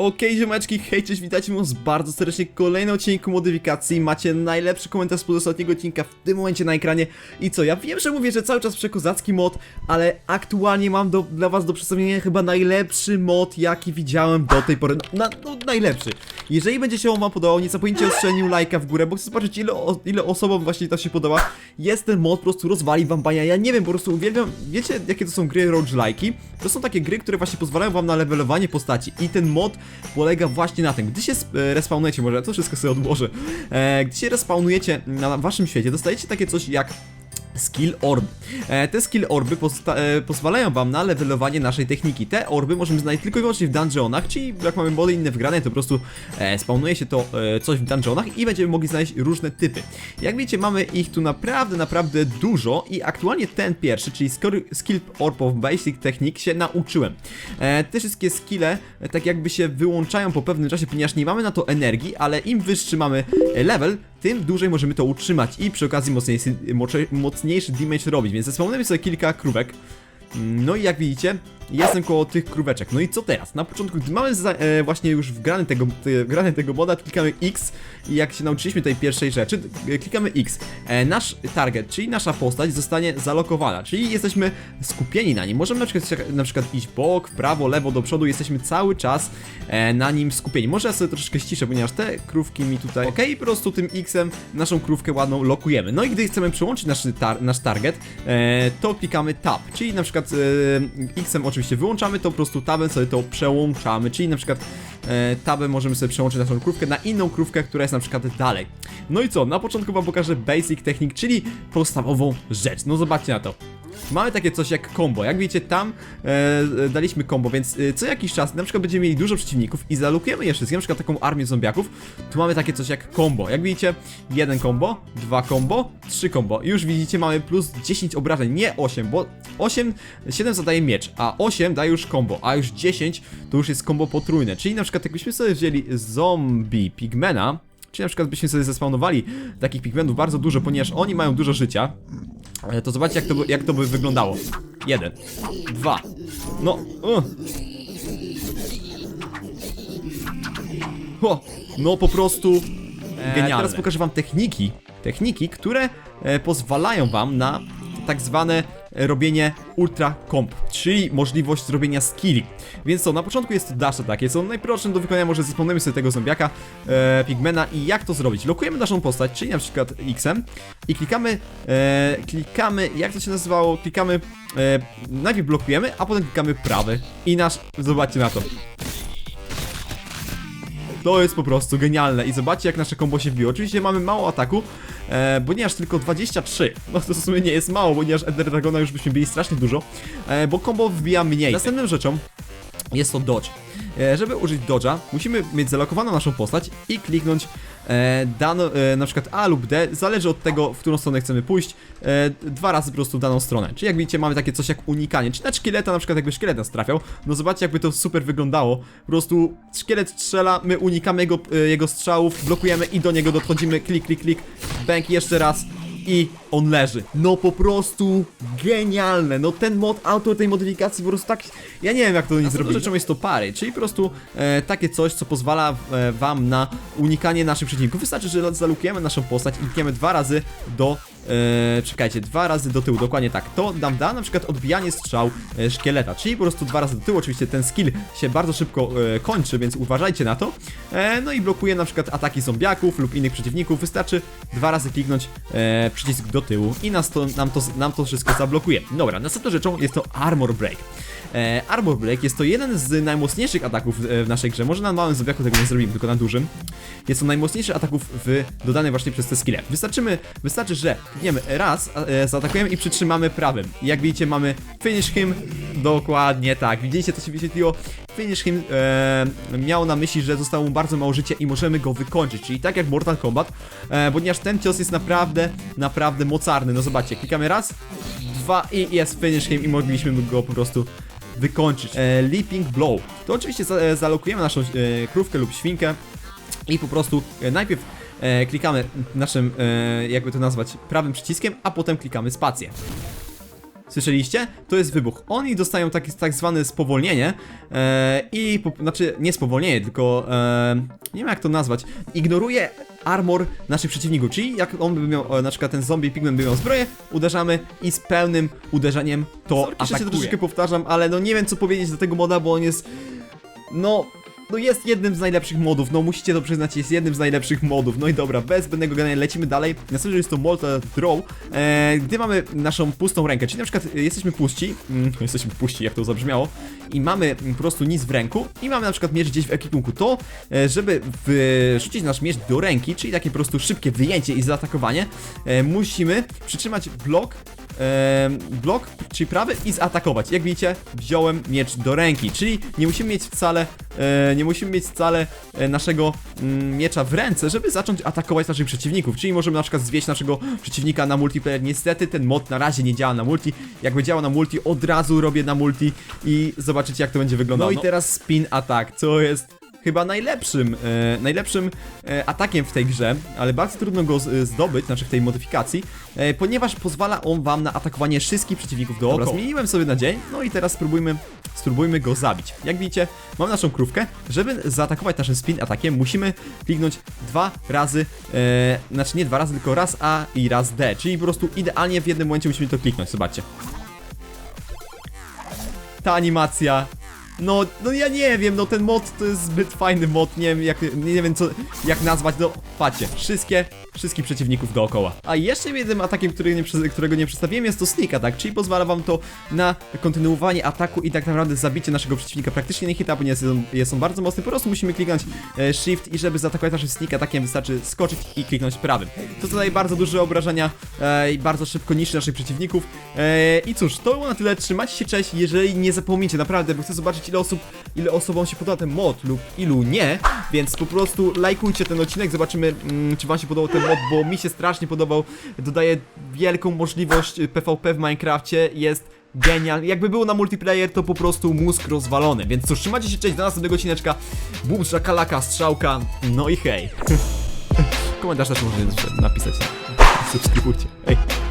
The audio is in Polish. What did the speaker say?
Okej, ziomeczki, hej, cześć, witajcie was bardzo serdecznie w kolejnym odcinku modyfikacji. Macie najlepszy komentarz z ostatniego odcinka w tym momencie na ekranie. I co, ja wiem, że mówię, że cały czas przekozacki mod, ale aktualnie mam do, dla was do przedstawienia chyba najlepszy mod, jaki widziałem do tej pory. Na, no najlepszy. Jeżeli będzie się wam podobał, nie zapomnijcie o strzeleniu lajka w górę, bo chcę zobaczyć ile, o, ile osobom właśnie to się podoba. Jest ten mod, po prostu rozwali wam bania. Ja nie wiem, po prostu uwielbiam, wiecie jakie to są gry roguelike'i? To są takie gry, które właśnie pozwalają wam na levelowanie postaci i ten mod polega właśnie na tym, gdy się e, respawnujecie, może ja to wszystko sobie odłożę, e, gdy się respawnujecie na waszym świecie, dostajecie takie coś jak Skill Orb. E, te skill orby e, pozwalają wam na levelowanie naszej techniki. Te orby możemy znaleźć tylko i wyłącznie w dungeonach, czyli jak mamy mody inne wgrane, to po prostu e, spawnuje się to coś w dungeonach i będziemy mogli znaleźć różne typy. Jak widzicie, mamy ich tu naprawdę, naprawdę dużo i aktualnie ten pierwszy, czyli Skill Orb of Basic Technique się nauczyłem. Te wszystkie skille tak jakby się wyłączają po pewnym czasie, ponieważ nie mamy na to energii, ale im wyższy mamy level, tym dłużej możemy to utrzymać i przy okazji mocniejszy, mocniejszy damage robić, więc zespełnimy sobie kilka krówek. No i jak widzicie, jestem koło tych króweczek. No i co teraz? Na początku, gdy mamy za, e, właśnie już wgrany tego, te, wgrany tego moda, klikamy X i jak się nauczyliśmy tej pierwszej rzeczy, e, klikamy X. E, nasz target, czyli nasza postać zostanie zalokowana, czyli jesteśmy skupieni na nim. Możemy na przykład, na przykład iść bok, w prawo, lewo, do przodu, jesteśmy cały czas e, na nim skupieni. Może ja sobie troszeczkę ściszę, ponieważ te krówki mi tutaj... Ok, po prostu tym X-em naszą krówkę ładną lokujemy. No i gdy chcemy przełączyć nasz, tar nasz target, e, to klikamy Tab, czyli na przykład e, X-em oczywiście wyłączamy, to po prostu tabem sobie to przełączamy, czyli na przykład e, tabem możemy sobie przełączyć naszą krówkę na inną krówkę, która jest na przykład dalej. No i co, na początku wam pokażę Basic Technique, czyli podstawową rzecz. No zobaczcie na to. Mamy takie coś jak combo. Jak widzicie, tam e, e, daliśmy combo, więc e, co jakiś czas na przykład będziemy mieli dużo przeciwników i zalukujemy je wszystkie, na przykład taką armię zombiaków. Tu mamy takie coś jak combo. Jak widzicie, jeden combo, dwa combo, trzy combo. Już widzicie, mamy plus 10 obrażeń, nie 8, bo 8, 7 zadaje miecz, a 8 daje już combo, a już 10 to już jest combo potrójne. Czyli na przykład jakbyśmy sobie wzięli zombie pigmena, Czyli na przykład byśmy sobie zespawnowali takich pigmentów bardzo dużo, ponieważ oni mają dużo życia. E, To zobaczcie jak to, by- jak to by wyglądało. Jeden, dwa, no, uh. o, no po prostu genialne. Teraz pokażę wam techniki, techniki, które e, pozwalają wam na tak zwane e, robienie ultra comp, czyli możliwość zrobienia skilli. Więc co, na początku jest to dash takie, co najprostsze do wykonania, może zespełnimy sobie tego zombiaka, e, pigmena i jak to zrobić? Lokujemy naszą postać, czyli na przykład X-em i klikamy, e, klikamy, jak to się nazywało, klikamy, e, najpierw blokujemy, a potem klikamy prawy i nasz, zobaczcie na to. To jest po prostu genialne i zobaczcie jak nasze kombo się wbiło. Oczywiście mamy mało ataku, e, ponieważ tylko 23. No to w sumie nie jest mało, ponieważ Ender Dragona już byśmy mieli strasznie dużo, e, bo kombo wbija mniej. Następną rzeczą jest to dodge. E, żeby użyć dodge'a, musimy mieć zalokowaną naszą postać i kliknąć e, dano, e, na przykład A lub D, zależy od tego, w którą stronę chcemy pójść, e, dwa razy po prostu w daną stronę. Czyli jak widzicie, mamy takie coś jak unikanie, czy na szkieleta, na przykład jakby szkielet nas trafiał, no zobaczcie jakby to super wyglądało. Po prostu szkielet strzela, my unikamy jego, jego strzałów, blokujemy i do niego dochodzimy, klik, klik, klik, bęk jeszcze raz i on leży. No po prostu genialne. No ten mod, autor tej modyfikacji po prostu tak. Ja nie wiem jak to nie zrobić. rzeczą jest to pary, czyli po prostu e, takie coś, co pozwala e, wam na unikanie naszych przeciwników. Wystarczy, że zalukujemy naszą postać i klikniemy dwa razy do. E, czekajcie, dwa razy do tyłu, dokładnie tak. To nam da na przykład odbijanie strzał e, szkieleta, czyli po prostu dwa razy do tyłu. Oczywiście ten skill się bardzo szybko e, kończy, więc uważajcie na to. E, no i blokuje na przykład ataki zombiaków lub innych przeciwników. Wystarczy dwa razy kliknąć e, przycisk do tyłu i nas to, nam, to, nam to wszystko zablokuje. Dobra, następną rzeczą jest to Armor Break. E, Armor Break jest to jeden z najmocniejszych ataków e, w naszej grze. Może na małym zombiaku tego nie zrobimy, tylko na dużym. Jest to najmocniejszy ataków w, właśnie przez te skille. Wystarczymy, wystarczy, że klikniemy raz, e, zaatakujemy i przytrzymamy prawym. I jak widzicie mamy Finish Him, dokładnie tak. Widzicie, to się wyświetliło. Finish Him e, miał na myśli, że zostało mu bardzo mało życia i możemy go wykończyć. Czyli tak jak Mortal Kombat, e, ponieważ ten cios jest naprawdę, naprawdę mocarny. No zobaczcie, klikamy raz, dwa i jest Finish Him i mogliśmy go po prostu wykończyć. E, Leaping Blow. To oczywiście za, e, zalokujemy naszą e, krówkę lub świnkę i po prostu e, najpierw e, klikamy naszym, e, jakby to nazwać, prawym przyciskiem, a potem klikamy spację. Słyszeliście? To jest wybuch. Oni dostają taki tak zwane spowolnienie e, i, po, znaczy nie spowolnienie, tylko e, nie wiem jak to nazwać. Ignoruje armor naszych przeciwników, czyli jak on by miał, e, na przykład ten zombie pigment by miał zbroję, uderzamy i z pełnym uderzeniem to Sorki, że się atakuje. troszeczkę powtarzam, ale no nie wiem co powiedzieć do tego moda, bo on jest, no... No jest jednym z najlepszych modów, no musicie to przyznać, jest jednym z najlepszych modów. No i dobra, bez zbędnego gadania lecimy dalej. Następnie jest to Molta Draw, e, gdy mamy naszą pustą rękę, czyli na przykład e, jesteśmy puści, mm, jesteśmy puści, jak to zabrzmiało, i mamy po prostu nic w ręku i mamy na przykład miecz gdzieś w ekwipunku, to e, żeby wrzucić nasz miecz do ręki, czyli takie po prostu szybkie wyjęcie i zaatakowanie, e, musimy przytrzymać blok blok, czyli prawy i zaatakować. Jak widzicie, wziąłem miecz do ręki, czyli nie musimy mieć wcale, e, nie musimy mieć wcale e, naszego mm, miecza w ręce, żeby zacząć atakować naszych przeciwników. Czyli możemy na przykład zwieść naszego przeciwnika na multiplayer. Niestety ten mod na razie nie działa na multi. Jakby działał na multi, od razu robię na multi i zobaczycie jak to będzie wyglądało. No i teraz spin attack, co jest chyba najlepszym, e, najlepszym e, atakiem w tej grze, ale bardzo trudno go z, zdobyć, znaczy w tej modyfikacji, e, ponieważ pozwala on wam na atakowanie wszystkich przeciwników dookoła. Dobra, zmieniłem sobie na dzień, no i teraz spróbujmy, spróbujmy go zabić. Jak widzicie, mam naszą krówkę, żeby zaatakować naszym spin atakiem musimy kliknąć dwa razy, e, znaczy nie dwa razy, tylko raz A i raz D, czyli po prostu idealnie w jednym momencie musimy to kliknąć, zobaczcie. Ta animacja no, no ja nie wiem, no ten mod to jest zbyt fajny mod, nie wiem jak, nie wiem co, jak nazwać, no patrzcie, wszystkie, wszystkich przeciwników dookoła. A jeszcze jednym atakiem, który nie, którego nie przedstawiłem jest to sneak attack, czyli pozwala wam to na kontynuowanie ataku i tak naprawdę zabicie naszego przeciwnika praktycznie nie hita, ponieważ jest jest on bardzo mocny, po prostu musimy kliknąć e, shift i żeby zaatakować naszym sneak attackiem wystarczy skoczyć i kliknąć prawym. To zadaje bardzo duże obrażenia e, i bardzo szybko niszczy naszych przeciwników. E, I cóż, to było na tyle, trzymajcie się, cześć, jeżeli nie zapomnijcie, naprawdę, bo chcę zobaczyć ile osób, ile osobom się podoba ten mod lub ilu nie, więc po prostu lajkujcie ten odcinek, zobaczymy mm, czy wam się podobał ten mod, bo mi się strasznie podobał, dodaje wielką możliwość y, PvP w Minecrafcie, jest genial, jakby było na multiplayer to po prostu mózg rozwalony, więc cóż, trzymajcie się, cześć, do następnego odcineczka, bum, szakalaka, strzałka, no i hej. Komentarz też można napisać, subskrybujcie, hej.